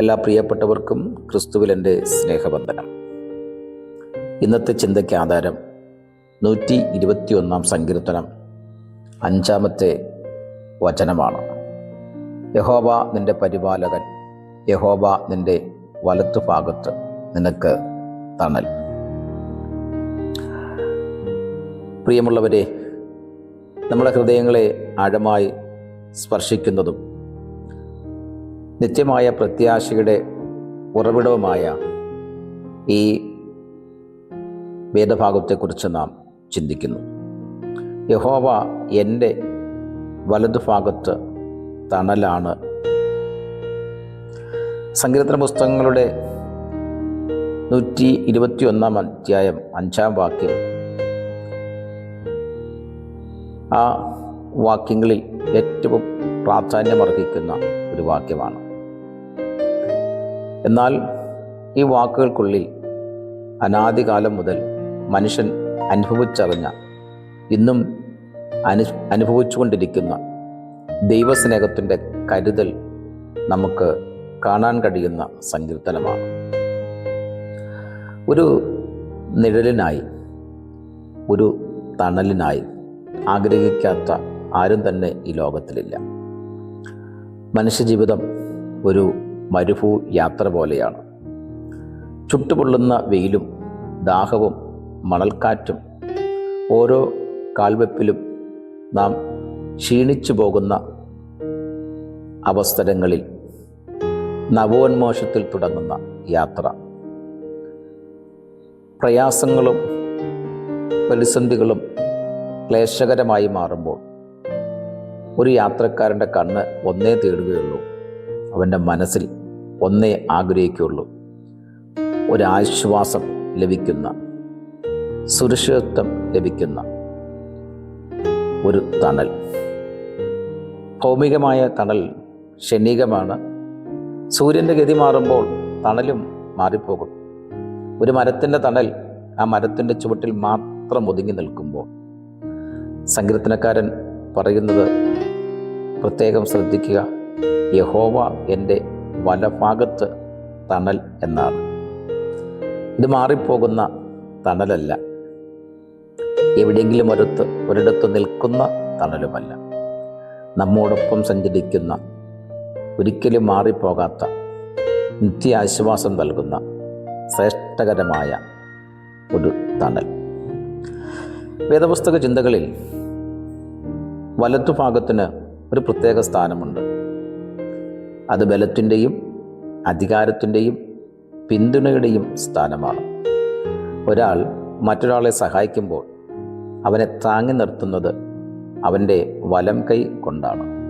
എല്ലാ പ്രിയപ്പെട്ടവർക്കും ക്രിസ്തുവിൽ എന്റെ സ്നേഹബന്ധനം ഇന്നത്തെ ചിന്തയ്ക്ക് ആധാരം നൂറ്റി ഇരുപത്തിയൊന്നാം സങ്കീർത്തനം അഞ്ചാമത്തെ വചനമാണ്. യഹോബ നിന്റെ പരിപാലകൻ യഹോബ നിന്റെ വലത്തു ഭാഗത്ത് നിനക്ക് തണൽ. പ്രിയമുള്ളവരെ നമ്മുടെ ഹൃദയങ്ങളെ ആഴമായി സ്പർശിക്കുന്നതും നിത്യമായ പ്രത്യാശയുടെ ഉറവിടവുമായ ഈ വേദഭാഗത്തെക്കുറിച്ച് നാം ചിന്തിക്കുന്നു. യഹോവ എന്റെ വലതുഭാഗത്ത് തണലാണ്. സങ്കീർത്തന പുസ്തകങ്ങളുടെ നൂറ്റി ഇരുപത്തിയൊന്നാം അധ്യായം അഞ്ചാം വാക്യം. ആ വാക്യങ്ങളിൽ ഏറ്റവും പ്രാധാന്യമർഹിക്കുന്ന ഒരു വാക്യമാണ്. എന്നാൽ ഈ വാക്കുകൾക്കുള്ളിൽ അനാദികാലം മുതൽ മനുഷ്യൻ അനുഭവിച്ചറിഞ്ഞ ഇന്നും അനു അനുഭവിച്ചുകൊണ്ടിരിക്കുന്ന ദൈവസ്നേഹത്തിന്റെ കരുതൽ നമുക്ക് കാണാൻ കഴിയുന്ന സങ്കീർത്തനമാണ്. ഒരു നിഴലിനായി ഒരു തണലിനായി ആഗ്രഹിക്കാത്ത ആരും തന്നെ ഈ ലോകത്തിലില്ല. മനുഷ്യജീവിതം ഒരു മരുഭൂ യാത്ര പോലെയാണ്. ചുട്ടുപൊള്ളുന്ന വെയിലും ദാഹവും മണൽക്കാറ്റും ഓരോ കാൽവെപ്പിലും നാം ക്ഷീണിച്ചു പോകുന്ന അവസരങ്ങളിൽ നവോന്മോഷത്തിൽ തുടങ്ങുന്ന യാത്ര. പ്രയാസങ്ങളും പ്രതിസന്ധികളും ക്ലേശകരമായി മാറുമ്പോൾ ഒരു യാത്രക്കാരന്റെ കണ്ണ് ഒന്നേ തേടുകയുള്ളൂ. അവന്റെ മനസ്സിൽ ഒന്നേ ആഗ്രഹിക്കുകയുള്ളൂ. ഒരാശ്വാസം ലഭിക്കുന്ന സുരക്ഷിതത്വം ലഭിക്കുന്ന ഒരു തണൽ. ഭൗമികമായ തണൽ ക്ഷണികമാണ്. സൂര്യന്റെ ഗതി മാറുമ്പോൾ തണലും മാറിപ്പോകും. ഒരു മരത്തിന്റെ തണൽ ആ മരത്തിന്റെ ചുവട്ടിൽ മാത്രം ഒതുങ്ങി നിൽക്കുമ്പോൾ സങ്കീർത്തനക്കാരൻ പറയുന്നത് പ്രത്യേകം ശ്രദ്ധിക്കുക. യഹോവ എന്റെ വലഭാഗത്ത് തണൽ എന്നാണ്. ഇത് മാറിപ്പോകുന്ന തണലല്ല. എവിടെയെങ്കിലും ഒരിടത്ത് ഒരിടത്ത് നിൽക്കുന്ന തണലുമല്ല. നമ്മോടൊപ്പം സഞ്ചരിക്കുന്ന ഒരിക്കലും മാറിപ്പോകാത്ത നിത്യാശ്വാസം നൽകുന്ന ശ്രേഷ്ഠകരമായ ഒരു തണൽ. വേദപുസ്തക ചിന്തകളിൽ വലത്തുഭാഗത്തിന് ഒരു പ്രത്യേക സ്ഥാനമുണ്ട്. അത് ബലത്തിന്റെയും അധികാരത്തിന്റെയും പിന്തുണയുടെയും സ്ഥാനമാണ്. ഒരാൾ മറ്റൊരാളെ സഹായിക്കുമ്പോൾ അവനെ താങ്ങി നിർത്തുന്നത് അവന്റെ വലം കൈ കൊണ്ടാണ്.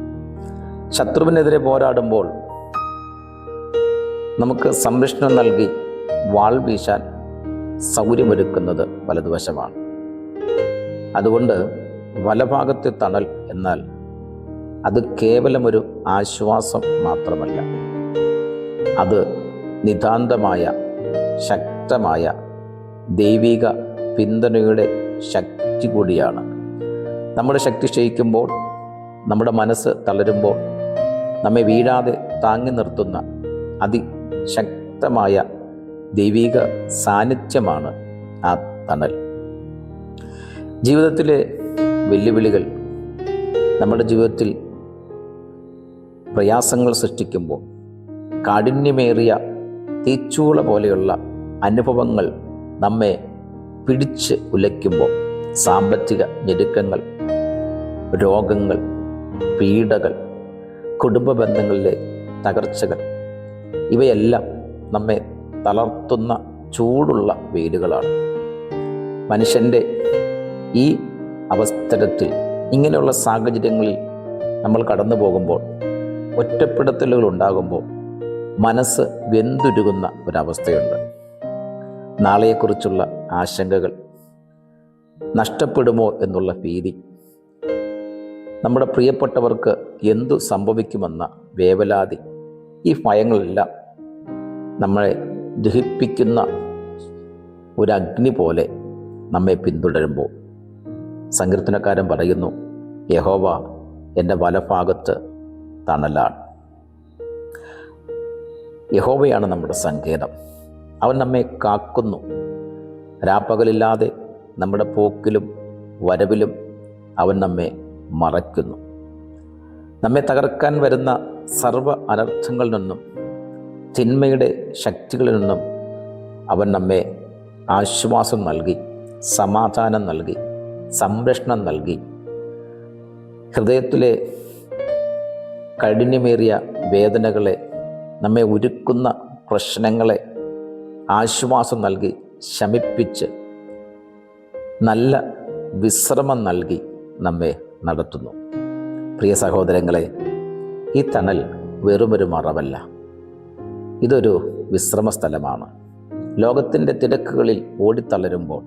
ശത്രുവിനെതിരെ പോരാടുമ്പോൾ നമുക്ക് സംരക്ഷണം നൽകി വാൾ വീശാൻ സൗകര്യമൊരുക്കുന്നത് വലതുവശമാണ്. അതുകൊണ്ട് വലഭാഗത്തെ തണൽ എന്നാൽ അത് കേവലം ഒരു ആശ്വാസം മാത്രമല്ല. അത് നിതാന്തമായ ശക്തമായ ദൈവിക പിന്തുണയുടെ ശക്തി കൂടിയാണ്. നമ്മുടെ ശക്തി ക്ഷയിക്കുമ്പോൾ നമ്മുടെ മനസ്സ് തളരുമ്പോൾ നമ്മെ വീഴാതെ താങ്ങി നിർത്തുന്ന അതിശക്തമായ ദൈവിക സാന്നിധ്യമാണ് ആ തണൽ. ജീവിതത്തിലെ വെല്ലുവിളികൾ നമ്മുടെ ജീവിതത്തിൽ പ്രയാസങ്ങൾ സൃഷ്ടിക്കുമ്പോൾ കാഠിന്യമേറിയ തീച്ചൂള പോലെയുള്ള അനുഭവങ്ങൾ നമ്മെ പിടിച്ച് ഉലയ്ക്കുമ്പോൾ സാമ്പത്തിക ഞെരുക്കങ്ങൾ രോഗങ്ങൾ പീഡകൾ കുടുംബ ബന്ധങ്ങളിലെ തകർച്ചകൾ ഇവയെല്ലാം നമ്മെ തളർത്തുന്ന ചൂടുള്ള വേരുകളാണ്. മനുഷ്യന്റെ ഈ അവസരത്തിൽ ഇങ്ങനെയുള്ള സാഹചര്യങ്ങളിൽ നമ്മൾ കടന്നു പോകുമ്പോൾ ഒറ്റപ്പെടുത്തലുകൾ ഉണ്ടാകുമ്പോൾ മനസ്സ് വെന്തുരുകുന്ന ഒരവസ്ഥയുണ്ട്. നാളെയെക്കുറിച്ചുള്ള ആശങ്കകൾ നഷ്ടപ്പെടുമോ എന്നുള്ള ഭീതി. നമ്മുടെ പ്രിയപ്പെട്ടവർക്ക് എന്തു സംഭവിക്കുമെന്ന വേവലാതി ഈ ഭയങ്ങളെല്ലാം നമ്മളെ ദഹിപ്പിക്കുന്ന ഒരു അഗ്നി പോലെ നമ്മെ പിന്തുടരുമ്പോൾ. സങ്കീർത്തനക്കാരൻ പറയുന്നു യഹോവ എന്റെ വലഭാഗത്ത് തണലാണ്. യഹോവയാണ് നമ്മുടെ സങ്കേതം. അവൻ നമ്മെ കാക്കുന്നു. രാപ്പകലില്ലാതെ നമ്മുടെ പോക്കിലും വരവിലും അവൻ നമ്മെ മറയ്ക്കുന്നു. നമ്മെ തകർക്കാൻ വരുന്ന സർവ അനർത്ഥങ്ങളിൽ നിന്നും തിന്മയുടെ ശക്തികളിൽ നിന്നും അവൻ നമ്മെ ആശ്വാസം നൽകി സമാധാനം നൽകി സംരക്ഷണം നൽകി. ഹൃദയത്തിലെ കഠിനമേറിയ വേദനകളെ നമ്മെ ഉരുക്കുന്ന പ്രശ്നങ്ങളെ ആശ്വാസം നൽകി ശമിപ്പിച്ച് നല്ല വിശ്രമം നൽകി നമ്മെ നടത്തുന്നു. പ്രിയ സഹോദരങ്ങളെ ഈ തണൽ വെറുമൊരു മറവല്ല ഇതൊരു വിശ്രമ സ്ഥലമാണ് ലോകത്തിന്റെ തിരക്കുകളിൽ ഓടിത്തളരുമ്പോൾ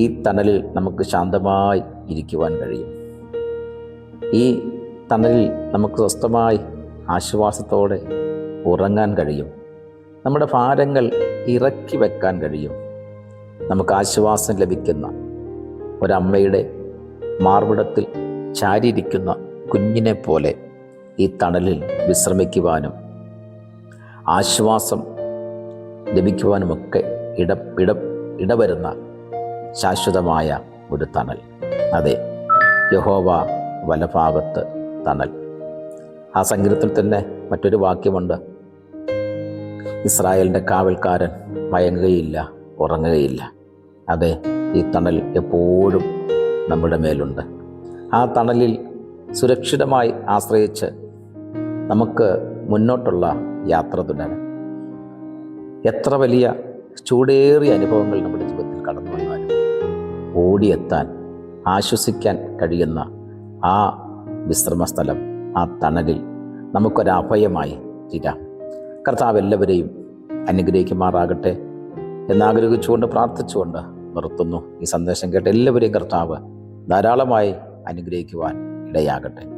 ഈ തണലിൽ നമുക്ക് ശാന്തമായി ഇരിക്കുവാൻ കഴിയും. ഈ തണലിൽ നമുക്ക് സ്വസ്ഥമായി ആശ്വാസത്തോടെ ഉറങ്ങാൻ കഴിയും. നമ്മുടെ ഭാരങ്ങൾ ഇറക്കി വെക്കാൻ കഴിയും. നമുക്ക് ആശ്വാസം ലഭിക്കുന്ന ഒരമ്മയുടെ മാർവിടത്തിൽ ചാരിയിരിക്കുന്ന കുഞ്ഞിനെ പോലെ ഈ തണലിൽ വിശ്രമിക്കുവാനും ആശ്വാസം ലഭിക്കുവാനുമൊക്കെ ഇട ഇട ഇടവരുന്ന ശാശ്വതമായ ഒരു തണൽ. അതെ യഹോവ വലഭാഗത്ത് തണൽ. ആ സങ്കീർത്തത്തിൽ തന്നെ മറ്റൊരു വാക്യമുണ്ട്. ഇസ്രായേലിന്റെ കാവൽക്കാരൻ മയങ്ങുകയില്ല ഉറങ്ങുകയില്ല. അതെ ഈ തണൽ എപ്പോഴും നമ്മുടെ മേലുണ്ട്. ആ തണലിൽ സുരക്ഷിതമായി ആശ്രയിച്ച് നമുക്ക് മുന്നോട്ടുള്ള യാത്ര തുടരാം. എത്ര വലിയ ചൂടേറിയ അനുഭവങ്ങൾ നമ്മുടെ ജീവിതത്തിൽ കടന്നു വന്നാലും ഓടിയെത്താൻ ആശ്വസിക്കാൻ കഴിയുന്ന ആ വിശ്രമസ്ഥലം ആ തണലിൽ നമുക്കൊരഭയമായി തീരാം. കർത്താവ് എല്ലാവരെയും അനുഗ്രഹിക്കുമാറാകട്ടെ എന്നാഗ്രഹിച്ചുകൊണ്ട് പ്രാർത്ഥിച്ചുകൊണ്ട് നിർത്തുന്നു. ഈ സന്ദേശം കേട്ട് എല്ലാവരെയും കർത്താവ് ധാരാളമായി അനുഗ്രഹിക്കുവാൻ ഇടയാകട്ടെ.